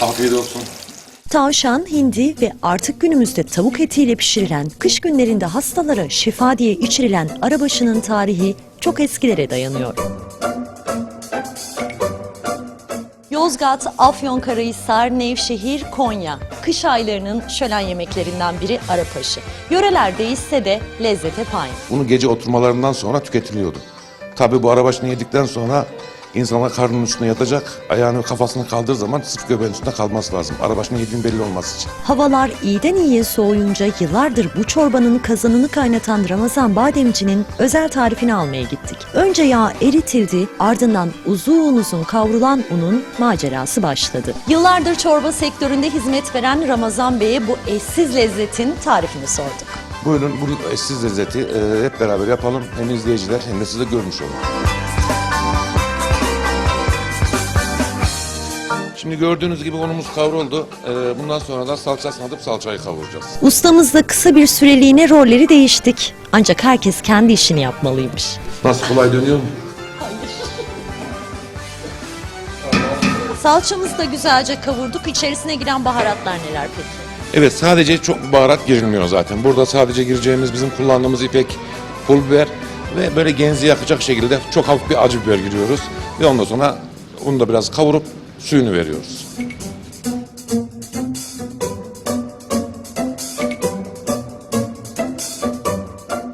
Afiyet olsun. Tavşan, hindi ve artık günümüzde tavuk etiyle pişirilen, kış günlerinde hastalara şifa diye içirilen arabaşının tarihi çok eskilere dayanıyor. Yozgat, Afyonkarahisar, Nevşehir, Konya. Kış aylarının şölen yemeklerinden biri arapaşı. Yöreler değişse de lezzet hep aynı. Bunu gece oturmalarından sonra tüketiliyordu. Tabii bu arabaşını yedikten sonra insanlar karnının üstüne yatacak, ayağını kafasını kaldırdığı zaman sırf göbeğin üstünde kalması lazım. Arabaşını yediğin belli olması için. Havalar iyiden iyiye soğuyunca yıllardır bu çorbanın kazanını kaynatan Ramazan Bademci'nin özel tarifini almaya gittik. Önce yağ eritildi, ardından uzun uzun kavrulan unun macerası başladı. Yıllardır çorba sektöründe hizmet veren Ramazan Bey'e bu eşsiz lezzetin tarifini sorduk. Buyurun bu eşsiz lezzeti e, hep beraber yapalım. Hem izleyiciler hem de siz de görmüş olun. Şimdi gördüğünüz gibi unumuz kavruldu. E, bundan sonra da salçasını atıp salçayı kavuracağız. Ustamızla kısa bir süreliğine rolleri değiştik. Ancak herkes kendi işini yapmalıymış. Nasıl kolay dönüyor mu? Salçamızı da güzelce kavurduk. İçerisine giren baharatlar neler peki? Evet sadece çok baharat girilmiyor zaten. Burada sadece gireceğimiz bizim kullandığımız ipek, pul biber ve böyle genzi yakacak şekilde çok hafif bir acı biber giriyoruz. Ve ondan sonra onu da biraz kavurup suyunu veriyoruz.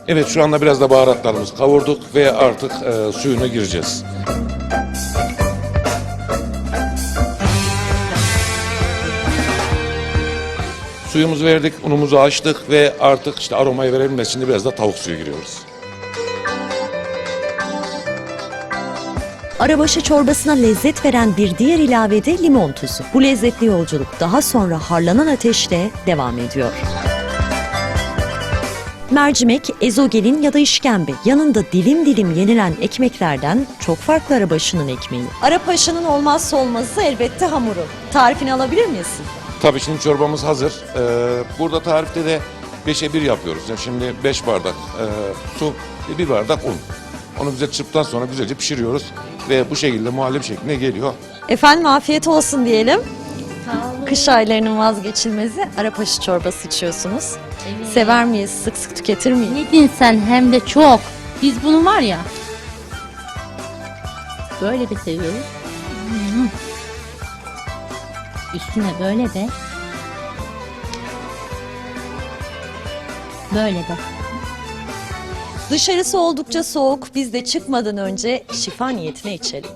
Evet şu anda biraz da baharatlarımızı kavurduk ve artık e, suyuna gireceğiz. Suyumuzu verdik, unumuzu açtık ve artık işte aromayı verebilmesi için biraz da tavuk suyu giriyoruz. Arabaşı çorbasına lezzet veren bir diğer ilave de limon tuzu. Bu lezzetli yolculuk daha sonra harlanan ateşle devam ediyor. Mercimek, ezogelin ya da işkembe yanında dilim dilim yenilen ekmeklerden çok farklı arabaşının ekmeği. Arapaşının olmazsa olmazı elbette hamuru. Tarifini alabilir miyiz Tabii şimdi çorbamız hazır. Ee, burada tarifte de 5'e 1 yapıyoruz. Yani şimdi 5 bardak e, su ve 1 bardak un. Onu güzel çırptıktan sonra güzelce pişiriyoruz ve bu şekilde muhallebi şekline geliyor. Efendim afiyet olsun diyelim. Kış aylarının vazgeçilmezi arapaşı çorbası içiyorsunuz. Sever miyiz? Sık sık tüketir miyiz? Yedin sen hem de çok. Biz bunu var ya. Böyle bir seviyoruz. Hmm. Üstüne böyle de. Böyle de. Dışarısı oldukça soğuk. Biz de çıkmadan önce şifa niyetine içelim.